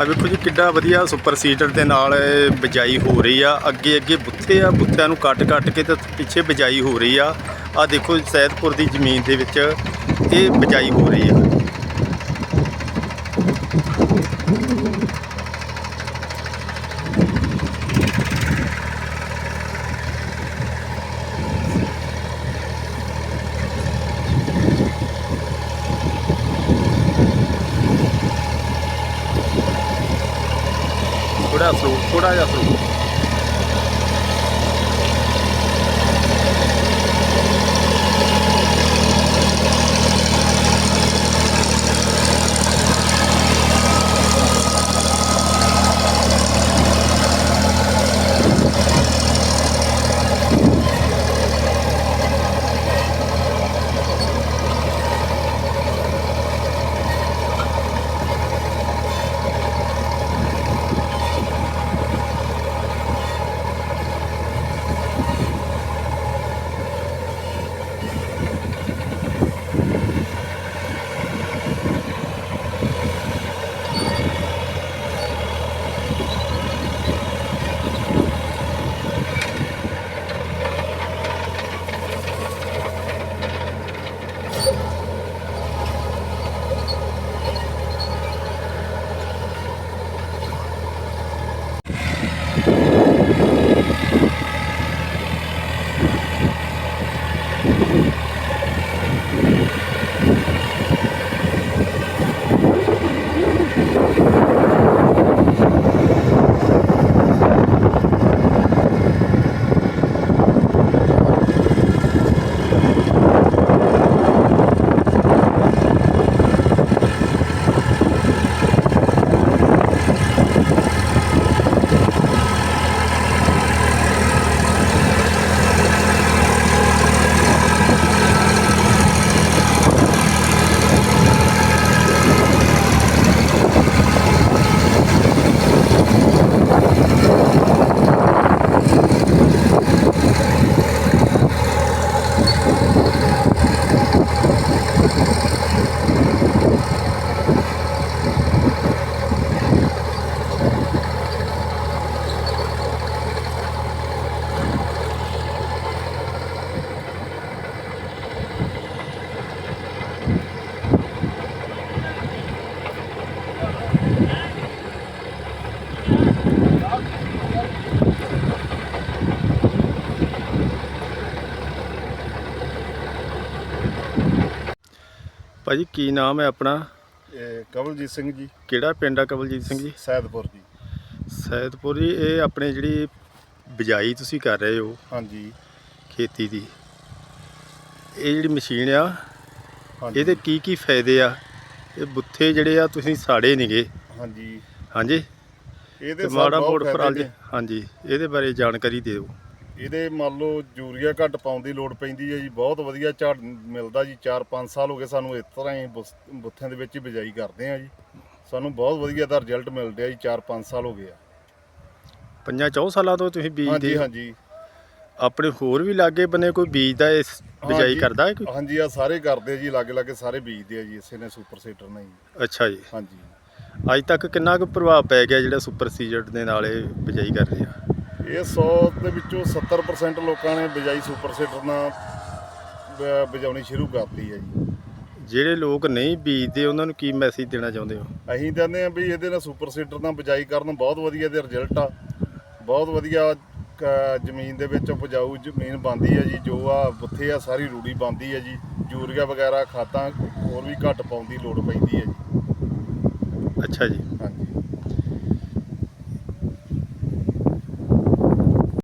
ਆ ਵੇਖੋ ਜੀ, ਕਿੱਡਾ ਵਧੀਆ ਸੁਪਰ ਸੀਡਰ ਦੇ ਨਾਲ ਇਹ ਬਿਜਾਈ ਹੋ ਰਹੀ ਆ। ਅੱਗੇ ਅੱਗੇ ਬੁੱਥੇ ਆ, ਬੁੱਥਿਆਂ ਨੂੰ ਕੱਟ ਕੱਟ ਕੇ ਤੇ ਪਿੱਛੇ ਬਿਜਾਈ ਹੋ ਰਹੀ ਆ। ਆ ਦੇਖੋ ਸੈਦਪੁਰ ਦੀ ਜ਼ਮੀਨ ਦੇ ਵਿੱਚ ਇਹ ਬਿਜਾਈ ਹੋ ਰਹੀ ਆ। Por azul, por azul. ਭਾਜੀ ਕੀ ਨਾਮ ਹੈ ਆਪਣਾ? ਇਹ ਕਵਲਜੀਤ ਸਿੰਘ ਜੀ। ਕਿਹੜਾ ਪਿੰਡ ਆ ਕਵਲਜੀਤ ਸਿੰਘ ਜੀ? ਸੈਦਪੁਰ ਜੀ। ਸੈਦਪੁਰ ਜੀ ਇਹ ਆਪਣੇ ਜਿਹੜੀ ਬਿਜਾਈ ਤੁਸੀਂ ਕਰ ਰਹੇ ਹੋ ਹਾਂਜੀ। ਖੇਤੀ ਦੀ ਇਹ ਜਿਹੜੀ ਮਸ਼ੀਨ ਆ ਹਾਂਜੀ। ਇਹਦੇ ਕੀ ਕੀ ਫਾਇਦੇ ਆ? ਇਹ ਬੁੱਥੇ ਜਿਹੜੇ ਆ ਤੁਸੀਂ ਸਾੜੇ ਨਹੀਂਗੇ ਹਾਂਜੀ। ਹਾਂਜੀ? ਇਹਦੇ ਤੇ ਮਾੜਾ ਬਹੁਤ ਮੋੜ ਫਾਇਦੇ ਫਰਾਲ ਜੀ ਨੇ। ਹਾਂਜੀ ਇਹਦੇ ਬਾਰੇ ਜਾਣਕਾਰੀ ਦਿਓ। ਇਹਦੇ ਮੰਨ ਲਓ ਯੂਰੀਆ ਘੱਟ ਪਾਉਣ ਦੀ ਲੋੜ ਪੈਂਦੀ ਹੈ ਜੀ ਬਹੁਤ ਵਧੀਆ ਝਾੜ ਮਿਲਦਾ ਜੀ 4-5 ਸਾਲ ਹੋ ਗਏ ਸਾਨੂੰ ਇਸ ਤਰ੍ਹਾਂ ਹੀ ਬੁੱਥਿਆਂ ਦੇ ਵਿੱਚ ਹੀ ਬਿਜਾਈ ਕਰਦੇ ਆ ਜੀ। ਸਾਨੂੰ ਬਹੁਤ ਵਧੀਆ ਦਾ ਰਿਜ਼ਲਟ ਮਿਲ ਰਿਹਾ ਜੀ 4-5 ਸਾਲ ਹੋ ਗਏ ਆ। ਪੰਜਾਂ ਚੌ ਸਾਲਾਂ ਤੋਂ ਤੁਸੀਂ ਹਾਂਜੀ ਬੀਜਦੇ ਹਾਂਜੀ। ਆਪਣੇ ਹੋਰ ਵੀ ਲਾਗੇ ਬਨੇ ਕੋਈ ਬੀਜਦਾ ਇਸ ਬਿਜਾਈ ਹਾਂਜੀ। ਕਰਦਾ ਹੈ ਕੋਈ? ਹਾਂਜੀ ਆ ਸਾਰੇ ਕਰਦੇ ਆ ਜੀ ਲਾਗੇ ਲਾਗੇ ਸਾਰੇ ਬੀਜਦੇ ਆ ਜੀ ਇਸੇ ਨੇ ਸੁਪਰ ਸੀਡਰ ਨੇ ਜੀ। ਅੱਛਾ ਜੀ। ਹਾਂਜੀ। ਅੱਜ ਤੱਕ ਕਿੰਨਾ ਕੁ ਪ੍ਰਭਾਵ ਪੈ ਗਿਆ ਜਿਹੜਾ ਸੁਪਰ ਸੀਜਰ ਦੇ ਨਾਲ ਇਹ ਬਿਜਾਈ ਕਰ ਰਹੇ ਇਹ 100 ਦੇ ਵਿੱਚੋਂ 70% ਲੋਕਾਂ ਨੇ ਬਿਜਾਈ ਸੁਪਰ ਸੀਡਰ ਨਾਲ ਬਿਜਾਉਣੀ ਸ਼ੁਰੂ ਕਰਤੀ ਹੈ ਜੀ। ਜਿਹੜੇ ਲੋਕ ਨਹੀਂ ਬੀਜਦੇ ਉਹਨਾਂ ਨੂੰ ਕੀ ਮੈਸੇਜ ਦੇਣਾ ਚਾਹੁੰਦੇ ਹੋ? ਅਸੀਂ ਕਹਿੰਦੇ ਆ ਵੀ ਇਹਦੇ ਨਾਲ ਸੁਪਰ ਸੀਡਰ ਨਾਲ ਬਿਜਾਈ ਕਰਨ ਬਹੁਤ ਵਧੀਆ ਦੇ ਰਿਜ਼ਲਟ ਆ। ਬਹੁਤ ਵਧੀਆ ਜ਼ਮੀਨ ਦੇ ਵਿੱਚ ਉਪਜਾਊ ਜ਼ਮੀਨ ਬਣਦੀ ਹੈ ਜੀ। ਜੋ ਆ ਬੁੱਥੇ ਆ ਸਾਰੀ ਰੂੜੀ ਬਣਦੀ ਹੈ ਜੀ। ਯੂਰੀਆ ਵਗੈਰਾ ਖਾਦਾਂ ਹੋਰ ਵੀ ਘੱਟ ਪਾਉਣ ਦੀ ਲੋੜ ਪੈਂਦੀ ਹੈ ਜੀ। ਅੱਛਾ ਜੀ।